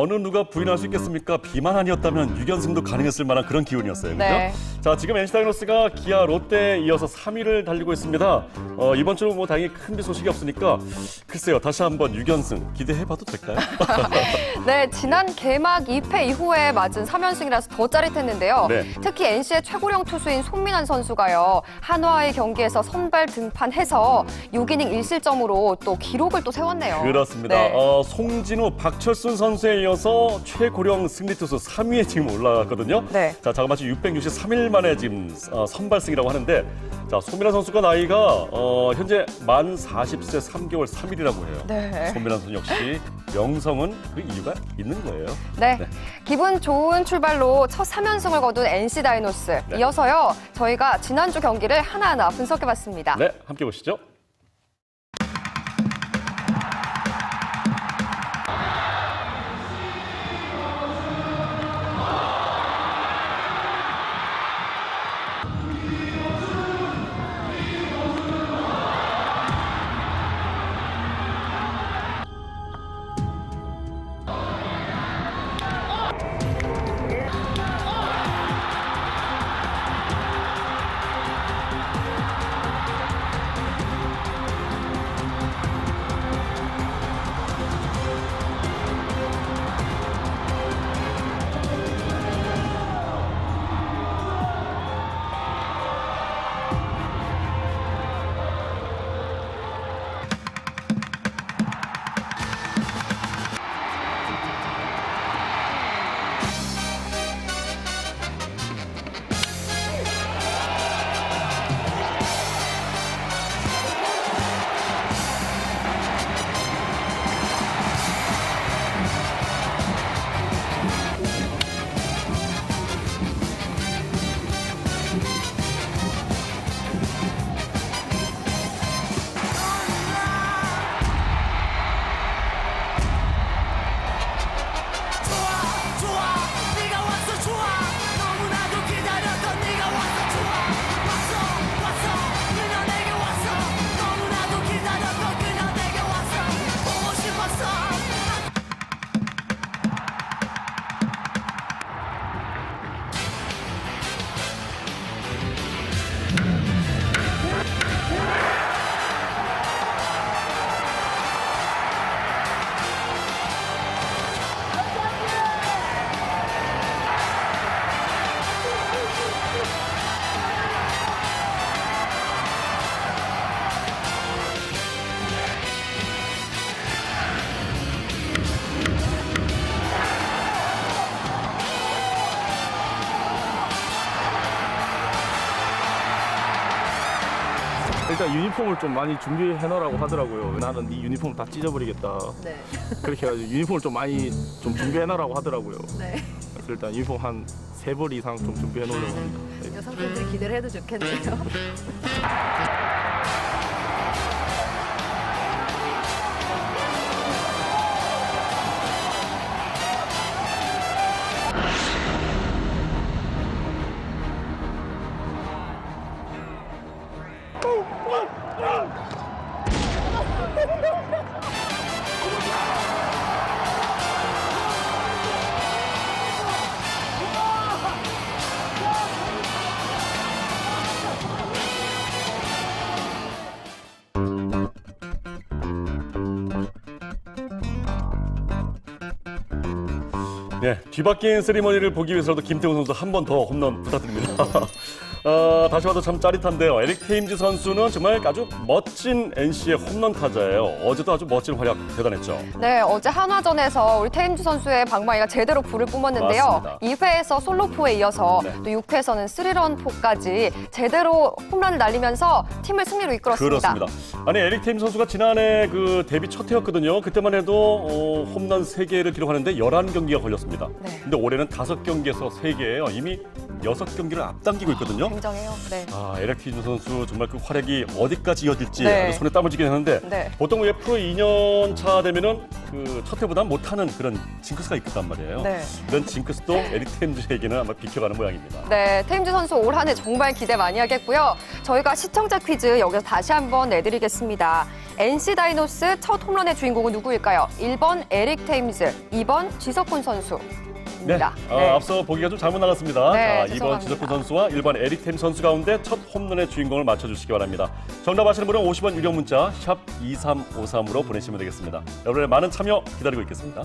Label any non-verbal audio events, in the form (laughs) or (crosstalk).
어느 누가 부인할 수 있겠습니까? 비만 아니었다면 6연승도 가능했을 만한 그런 기운이었어요. 그죠? 네. 자, 지금 NC 다이노스가 기아 롯데에 이어서 3위를 달리고 있습니다. 어, 이번 주는 뭐 다행히 큰 소식이 없으니까 글쎄요. 다시 한번 6연승 기대해 봐도 될까요? (laughs) 네, 지난 개막 2패 이후에 맞은 3연승이라서 더 짜릿했는데요. 네. 특히 NC의 최고령 투수인 손민환 선수가요. 한화의 경기에서 선발 등판해서 6이닝 1실점으로 또 기록을 또 세웠네요. 그렇습니다. 네. 어, 송진우, 박철순 선수에 이어 서 최고령 승리 투수 3위에 지금 올라갔거든요. 네. 자, 자그마치 663일 만에 지금 어, 선발승이라고 하는데 자, 소민아 선수가 나이가 어, 현재 만 40세 3개월 3일이라고 해요. 네. 소민아 선수 역시 명성은 그 이유가 있는 거예요. 네. 네. 기분 좋은 출발로 첫 3연승을 거둔 NC 다이노스. 네. 이어서요, 저희가 지난주 경기를 하나하나 분석해 봤습니다. 네, 함께 보시죠. 일단 유니폼을 좀 많이 준비해 놓으라고 하더라고요. 나는 네 유니폼 다 찢어버리겠다. 네. 그렇게 해가지고 유니폼을 좀 많이 좀 준비해 놓으라고 하더라고요. 네. 그래서 일단 유니폼 한 세 벌 이상 좀 준비해 놓으려고 합니다. 네. 여성분들이 기대를 해도 좋겠네요. 네, 뒤바뀐 세리머니를 보기 위해서도 김태훈 선수 한 번 더 홈런 부탁드립니다. (laughs) 어, 다시 봐도 참 짜릿한데요. 에릭 테임즈 선수는 정말 아주 멋진 NC의 홈런 타자예요. 어제도 아주 멋진 활약 대단했죠. 네, 어제 한화전에서 우리 테임즈 선수의 방망이가 제대로 불을 뿜었는데요. 맞습니다. 2회에서 솔로포에 이어서 네. 또 6회에서는 스리런포까지 제대로 홈런을 날리면서 팀을 승리로 이끌었습니다. 그렇습니다. 아니 에릭 테임즈 선수가 지난해 그 데뷔 첫 해였거든요. 그때만 해도 어, 홈런 3개를 기록하는데 11경기가 걸렸습니다. 네. 근데 올해는 5경기에서 3개예요. 이미 6경기를 앞당기고 있거든요. 굉장해요. 네. 아, 에릭 테임즈 선수 정말 그 활약이 어디까지 이어질지 네. 아주 손에 땀을 쥐게 되는데 네. 보통 왜 프로 2년 차 되면은 그첫 해보다 못하는 그런 징크스가 있단 말이에요. 네. 이런 징크스도 에릭 테임즈에게는 아마 비켜가는 모양입니다. 네, 테임즈 선수 올 한 해 정말 기대 많이 하겠고요. 저희가 시청자 퀴즈 여기서 다시 한번 내드리겠습니다. NC 다이노스 첫 홈런의 주인공은 누구일까요? 1번 에릭 테임즈, 2번 지석훈 선수 입니다. 아, 앞서 보기가 좀 잘못 나갔습니다. 네, 자, 2번 죄송합니다. 지석구 선수와 1번 에릭 템 선수 가운데 첫 홈런의 주인공을 맞춰주시기 바랍니다. 정답 아시는 분은 50원 유료 문자 샵 2353으로 보내시면 되겠습니다. 여러분의 많은 참여 기다리고 있겠습니다.